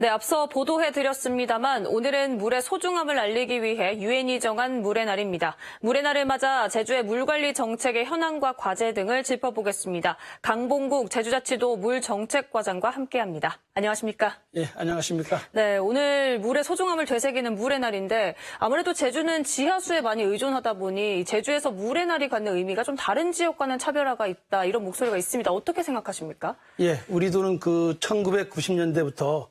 네, 앞서 보도해드렸습니다만 오늘은 물의 소중함을 알리기 위해 유엔이 정한 물의 날입니다. 물의 날을 맞아 제주의 물관리 정책의 현황과 과제 등을 짚어보겠습니다. 강봉국 제주자치도 물정책과장과 함께합니다. 안녕하십니까? 예, 안녕하십니까. 네, 오늘 물의 소중함을 되새기는 물의 날인데 아무래도 제주는 지하수에 많이 의존하다 보니 제주에서 물의 날이 갖는 의미가 좀 다른 지역과는 차별화가 있다 이런 목소리가 있습니다. 어떻게 생각하십니까? 예, 우리도는 그 1990년대부터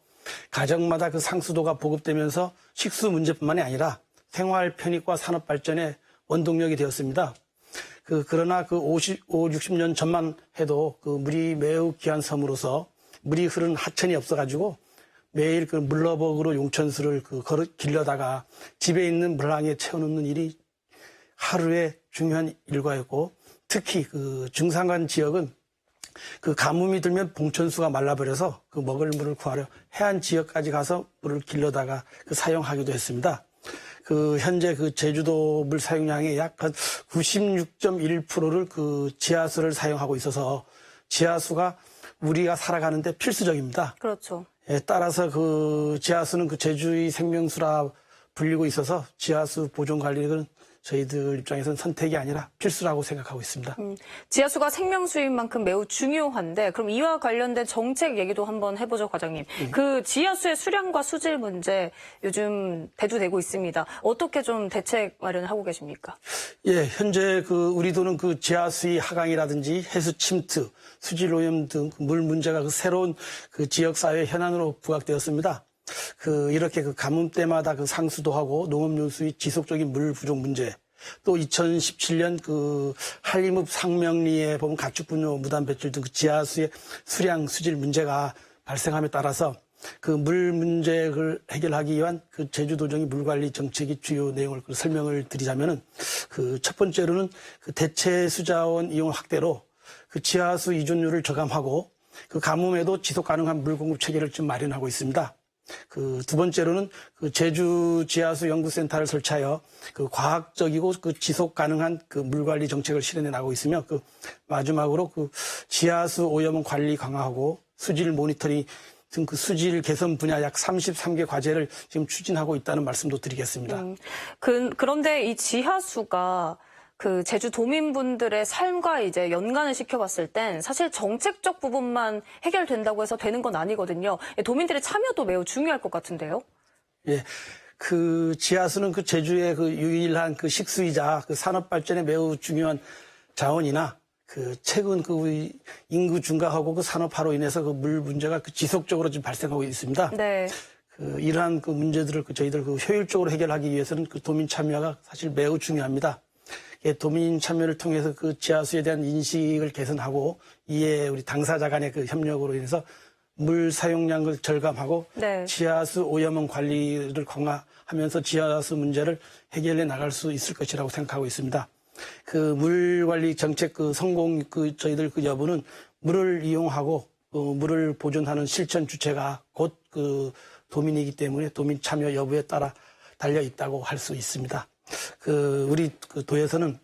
가정마다 그 상수도가 보급되면서 식수 문제뿐만이 아니라 생활 편익과 산업 발전의 원동력이 되었습니다. 그, 그러나 그 50, 60년 전만 해도 그 물이 매우 귀한 섬으로서 물이 흐르는 하천이 없어가지고 매일 그 물러벅으로 용천수를 그 걸어 길려다가 집에 있는 물항에 채워놓는 일이 하루의 중요한 일과였고 특히 그 중산간 지역은 그 가뭄이 들면 봉천수가 말라버려서 그 먹을 물을 구하려 해안 지역까지 가서 물을 길러다가 그 사용하기도 했습니다. 그 현재 그 제주도 물 사용량의 약 한 96.1%를 그 지하수를 사용하고 있어서 지하수가 우리가 살아가는데 필수적입니다. 그렇죠. 예, 따라서 그 지하수는 그 제주의 생명수라 불리고 있어서 지하수 보존 관리는 저희들 입장에서는 선택이 아니라 필수라고 생각하고 있습니다. 음, 지하수가 생명수인 만큼 매우 중요한데 그럼 이와 관련된 정책 얘기도 한번 해보죠, 과장님. 그 지하수의 수량과 수질 문제 요즘 대두되고 있습니다. 어떻게 좀 대책 마련을 하고 계십니까? 예, 현재 그 우리도는 그 지하수의 하강이라든지 해수 침투, 수질 오염 등 물 문제가 그 새로운 그 지역 사회 현안으로 부각되었습니다. 그 이렇게 그 가뭄 때마다 그 상수도 하고 농업용 수의 지속적인 물 부족 문제, 또 2017년 그 한림읍 상명리에 보면 가축 분뇨 무단 배출 등 그 지하수의 수량 수질 문제가 발생함에 따라서 그 물 문제를 해결하기 위한 그 제주도정의 물관리 정책의 주요 내용을 그 설명을 드리자면은 그 첫 번째로는 그 대체 수자원 이용 확대로 그 지하수 이존율을 저감하고 그 가뭄에도 지속 가능한 물 공급 체계를 좀 마련하고 있습니다. 그 두 번째로는 그 제주 지하수 연구센터를 설치하여 그 과학적이고 그 지속 가능한 그 물 관리 정책을 실현해 나가고 있으며 그 마지막으로 그 지하수 오염 관리 강화하고 수질 모니터링 등 그 수질 개선 분야 약 33개 과제를 지금 추진하고 있다는 말씀도 드리겠습니다. 음, 그, 그런데 이 지하수가 그 제주 도민분들의 삶과 이제 연관을 시켜봤을 땐 사실 정책적 부분만 해결된다고 해서 되는 건 아니거든요. 도민들의 참여도 매우 중요할 것 같은데요. 예. 그 지하수는 그 제주의 그 유일한 그 식수이자 그 산업 발전에 매우 중요한 자원이나 그 최근 그 인구 증가하고 그 산업화로 인해서 그 물 문제가 그 지속적으로 지금 발생하고 있습니다. 네. 그 이러한 그 문제들을 그 저희들 그 효율적으로 해결하기 위해서는 그 도민 참여가 사실 매우 중요합니다. 예, 도민 참여를 통해서 그 지하수에 대한 인식을 개선하고 이에 우리 당사자 간의 그 협력으로 인해서 물 사용량을 절감하고 네. 지하수 오염원 관리를 강화하면서 지하수 문제를 해결해 나갈 수 있을 것이라고 생각하고 있습니다. 그 물 관리 정책 그 성공 그 저희들 그 여부는 물을 이용하고 어, 물을 보존하는 실천 주체가 곧 그 도민이기 때문에 도민 참여 여부에 따라 달려 있다고 할 수 있습니다. 그 우리 그 도에서는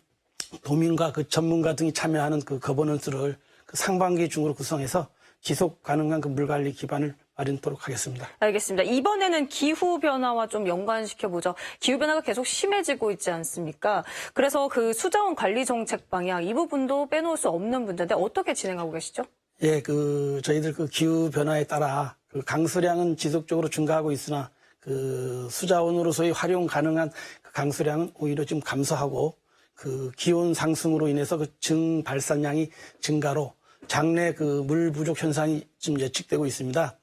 도민과 그 전문가 등이 참여하는 그 거버넌스를 그 상반기 중으로 구성해서 지속 가능한 그 물 관리 기반을 마련토록 하겠습니다. 알겠습니다. 이번에는 기후 변화와 좀 연관시켜 보죠. 기후 변화가 계속 심해지고 있지 않습니까? 그래서 그 수자원 관리 정책 방향 이 부분도 빼놓을 수 없는 문제인데 어떻게 진행하고 계시죠? 예, 그 저희들 그 기후 변화에 따라 그 강수량은 지속적으로 증가하고 있으나 그 수자원으로서의 활용 가능한 그 강수량은 오히려 좀 감소하고 그 기온 상승으로 인해서 그 증 발산량이 증가로 장래 그물 부족 현상이 지금 예측되고 있습니다.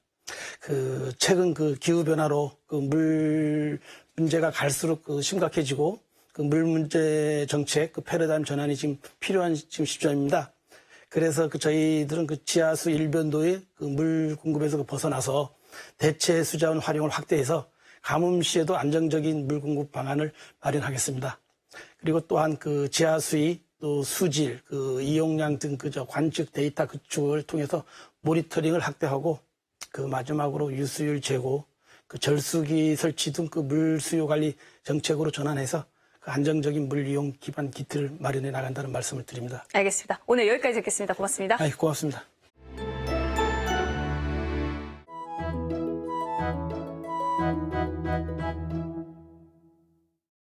그 최근 그 기후 변화로 그 물 문제가 갈수록 그 심각해지고 그 물 문제 정책 그 패러다임 전환이 지금 필요한 지금 시점입니다. 그래서 그 저희들은 그 지하수 일변도의 그 물 공급에서 그 벗어나서 대체 수자원 활용을 확대해서 가뭄 시에도 안정적인 물 공급 방안을 마련하겠습니다. 그리고 또한 그 지하수의 또 수질, 그 이용량 등 그저 관측 데이터 구축을 통해서 모니터링을 확대하고 그 마지막으로 유수율 제고, 그 절수기 설치 등 그 물 수요 관리 정책으로 전환해서 그 안정적인 물 이용 기반 기틀을 마련해 나간다는 말씀을 드립니다. 알겠습니다. 오늘 여기까지 듣겠습니다. 고맙습니다. 아이, 고맙습니다.